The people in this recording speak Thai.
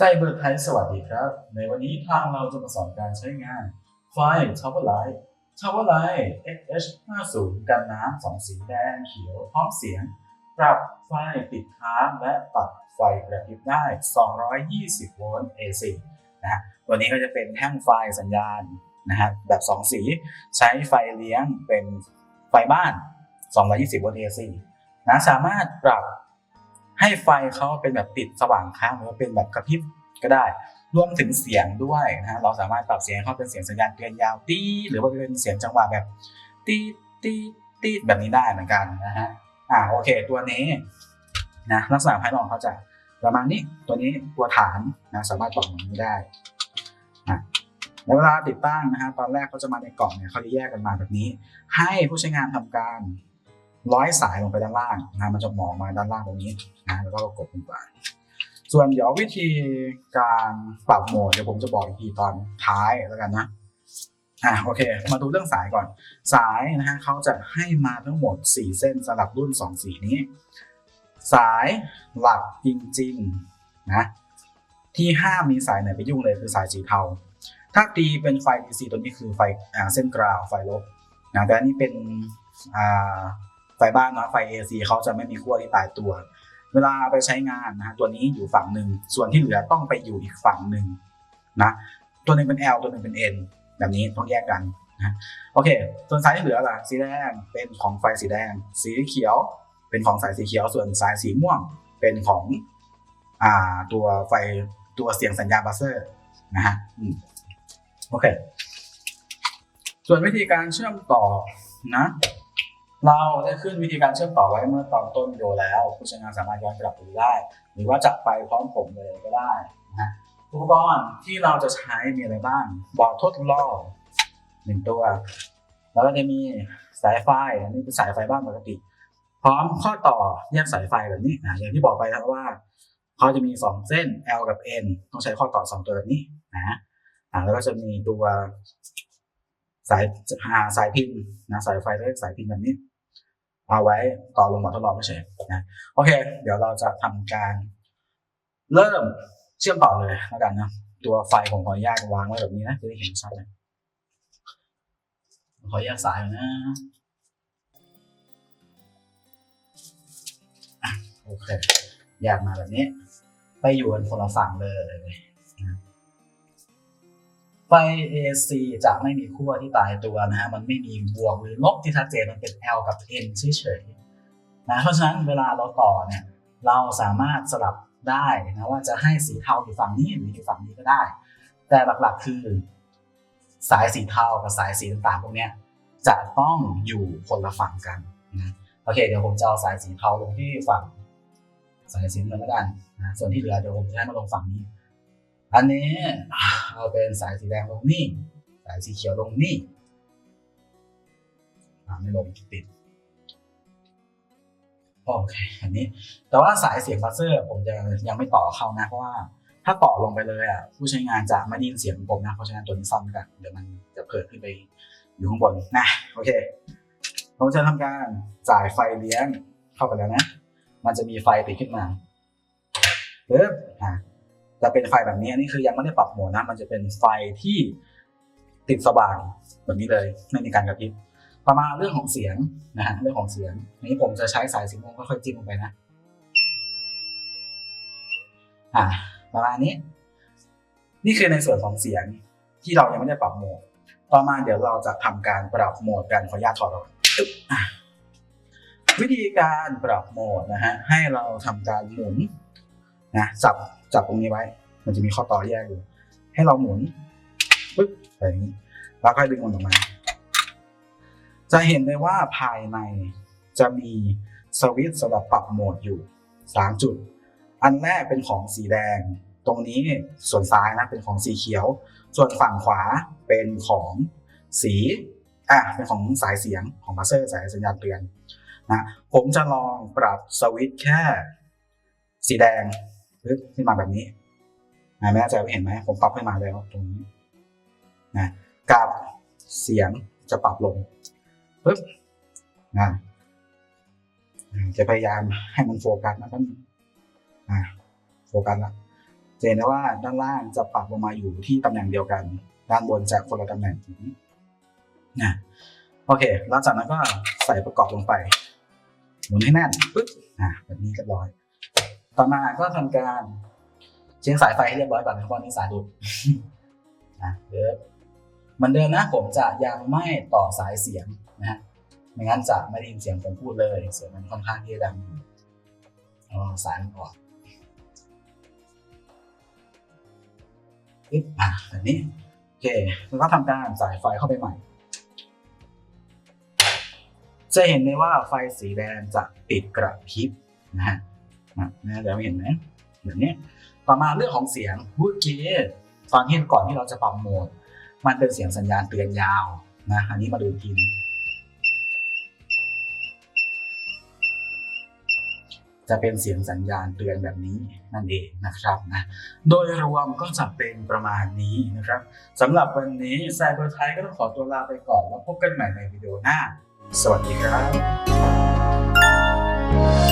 ไซเบอร์ไทยสวัสดีครับ ในวันนี้ทางเราจะมาสอนการใช้งานไฟ Tower Light Tower Light XH50 กันน้ำสองสีแดงเขียวพร้อมเสียง ปรับไฟติดค้างและปรับไฟกระพริบได้ 220 โวลต์ AC นะฮะตัวนี้ก็จะเป็นแท่งไฟสัญญาณนะฮะแบบ 2 สีใช้ไฟเลี้ยงเป็นไฟบ้าน 220 โวลต์ AC นะสามารถปรับ ให้ไฟเขาเป็นแบบติดสว่างค้างหรือว่าเป็นแบบกระพริบก็ได้ รวมถึงเสียงด้วยนะฮะเราสามารถปรับเสียงเขาเป็นเสียงสัญญาณเตือนยาวตีหรือว่าเป็นเสียงจังหวะแบบตีดตีดตีแบบนี้ได้เหมือนกันนะฮะอ่าโอเค ตัวนี้นะลักษณะภายนอกเขาจะประมาณนี้ตัวนี้ตัวฐานนะสามารถปรับแบบนี้ได้อะในเวลาติดตั้งนะฮะตอนแรกเขาจะมาในกล่องเนี่ยเขาจะแยกกันมาแบบนี้ ให้ผู้ใช้งานทำการ ร้อยสายลงไปด้านล่างนะมันจะหมองมาด้านล่างตรงนี้นะแล้วก็กดลงไปส่วนเดี๋ยววิธีการปรับโหมดเดี๋ยวผมจะบอกอีกทีตอนท้ายแล้วกันนะอะโอเค มาดูเรื่องสายก่อน สายนะฮะเขาจะให้มาทั้งหมด 4 เส้นสำหรับรุ่น 2 สีนี้ สายหลักจริงๆนะที่ห้ามมีสายไหนไปยุ่งเลยคือสายสีเทา ถ้าตีเป็นไฟ DC ตัวนี้คือไฟอ่าเส้นกราวไฟลบนะแต่อันนี้เป็นอ่า ไฟบ้านเนาะไฟ AC เขาจะไม่มีขั้วที่ตายตัว เวลาไปใช้งานนะฮะตัวนี้อยู่ฝั่งหนึ่งส่วนที่เหลือต้องไปอยู่อีกฝั่งหนึ่งนะตัวหนึ่งเป็น L ตัวหนึ่งเป็น N แบบนี้ต้องแยกกันนะโอเค ส่วนสายที่เหลือล่ะสีแดงเป็นของไฟสีแดง สีเขียวเป็นของสายสีเขียว ส่วนสายสีม่วงเป็นของอ่าตัวไฟตัวเสียงสัญญาณบัสเซอร์นะฮะโอเค ส่วนวิธีการเชื่อมต่อนะ เราได้ขึ้นวิธีการเชื่อมต่อไว้เมื่อตอนต้นวิดีโอแล้ว ผู้ใช้งานสามารถย้อนกลับไปดูได้ หรือว่าจับไปพร้อมผมเลยก็ได้นะฮะอุปกรณ์ที่เราจะใช้มีอะไรบ้าง บอร์ดทดลองหนึ่งตัว แล้วก็จะมีสายไฟ อันนี้เป็นสายไฟบ้านปกติ พร้อมข้อต่อแยกสายไฟแบบนี้นะอย่างที่บอกไปครับว่าเขาจะมีสองเส้น L กับ N ต้องใช้ข้อต่อสองตัวแบบนี้นะแล้วก็จะมีตัวสายหาสายพินนะสายไฟเล็กสายพินแบบนี้ เอาไว้ต่อลงมาทดลองเฉยนะโอเค เดี๋ยวเราจะทำการ เริ่มเชื่อมต่อเลยแล้วกันนะตัวไฟผมขออนุญาตวางไว้แบบนี้นะจะได้เห็นชัดนะขอแยกสายนะโอเคแยกมาแบบนี้ ไปอยู่กันคนละฝั่งเลย ไฟ AC จะไม่มีขั้วที่ตายตัวนะฮะ มันไม่มีบวกหรือลบที่ชัดเจน มันเป็น L กับ N เฉยๆนะ เพราะฉะนั้นเวลาเราต่อเนี่ย เราสามารถสลับได้นะว่าจะให้สีเทาอยู่ฝั่งนี้หรืออยู่ฝั่งนี้ก็ได้ แต่หลักๆคือ สายสีเทากับสายสีต่างๆพวกเนี้ยจะต้องอยู่คนละฝั่งกันนะโอเค เดี๋ยวผมจะเอาสายสีเทาลงที่ฝั่งสายสีน้ำเงินแล้วกันนะส่วนที่เหลือเดี๋ยวผมจะให้มาลงฝั่งนี้ อันนี้เอาเป็นสายสีแดงลงนี่ สายสีเขียวลงนี่ไม่ลงติดโอเคอันนี้ แต่ว่าสายเสียงบัสเซอร์ ผมจะยังไม่ต่อเข้านะ เพราะว่าถ้าต่อลงไปเลยอะผู้ใช้งานจะไม่ได้ยินเสียงผมนะ เพราะฉะนั้นตัวนี้ซ่อมกันเดี๋ยวมันจะเพิ่มขึ้นไปอยู่ข้างบนนะโอเคผมจะทำการจ่ายไฟเลี้ยงเข้าไปแล้วนะ มันจะมีไฟติดขึ้นมาปึ๊บอะ จะเป็นไฟแบบนี้อันนี้คือยังไม่ได้ปรับโหมดนะ มันจะเป็นไฟที่ติดสว่างแบบนี้เลยไม่มีการกระพริบประมาณเรื่องของเสียงนะฮะเรื่องของเสียงนี้ผมจะใช้สายสีม่วงค่อยๆจิ้มลงไปนะอ่าประมาณนี้ นี่คือในส่วนของเสียงที่เรายังไม่ได้ปรับโหมด ต่อมาเดี๋ยวเราจะทำการปรับโหมดกันขออนุญาตถอดออกวิธีการปรับโหมดนะฮะให้เราทำการหมุนนะจับ จับตรงนี้ไว้ มันจะมีข้อต่อแยกอยู่ ให้เราหมุนปึ๊บแบบนี้ แล้วค่อยดึงมันออกมา จะเห็นได้ว่าภายในจะมีสวิตช์สำหรับปรับโหมดอยู่สามจุด อันแรกเป็นของสีแดง ตรงนี้ส่วนซ้ายนะเป็นของสีเขียว ส่วนฝั่งขวาเป็นของสีอะเป็นของสายเสียงของบัสเซอร์สายสัญญาณเตือนนะผมจะลองปรับสวิตช์แค่ สีแดง ขึ้นมาแบบนี้นะไม่ใจว่าเห็นไหมผมปรับขึ้นมาแล้วตรงนี้นะกับเสียงจะปรับลงปึ๊บนะจะพยายามให้มันโฟกัสนะครับอ่าโฟกัสละจะเห็นได้ว่าด้านล่างจะปรับลงมาอยู่ที่ตำแหน่งเดียวกัน ด้านบนจะคนละตำแหน่งนี้นะโอเคหลังจากนั้นก็ใส่ประกอบลงไปหมุนให้แน่นปึ๊บอะแบบนี้เรียบร้อย ต่อมาก็ทำการเช็คสายไฟให้เรียบร้อยก่อนนะครับนี่สายดูดนะเดี๋ยวเหมือนเดิมนะผมจะยังไม่ต่อสายเสียงนะฮะไม่งั้นจะไม่ได้ยินเสียงผมพูดเลยเสียงมันค่อนข้างที่จะดังเอาสายมันออกปึ๊บอะแบบนี้โอเคแล้วก็ทำการใส่ไฟเข้าไปใหม่ จะเห็นได้ว่าไฟสีแดงจะปิดกระพริบนะฮะ นะเดี๋ยวเห็นไหมแบบนี้ต่อมาเรื่องของเสียงเมื่อกี้ตอนที่ก่อนที่เราจะปรับโหมด มันเป็นเสียงสัญญาณเตือนยาวนะอันนี้มาดูกทีนจะเป็นเสียงสัญญาณเตือนแบบนี้นั่นเองนะครับนะโดยรวมก็จะเป็นประมาณนี้นะครับสำหรับวันนี้ไซเบอร์ไทยก็ต้องขอตัวลาไปก่อน แล้วพบกันใหม่ในวิดีโอหน้า สวัสดีครับ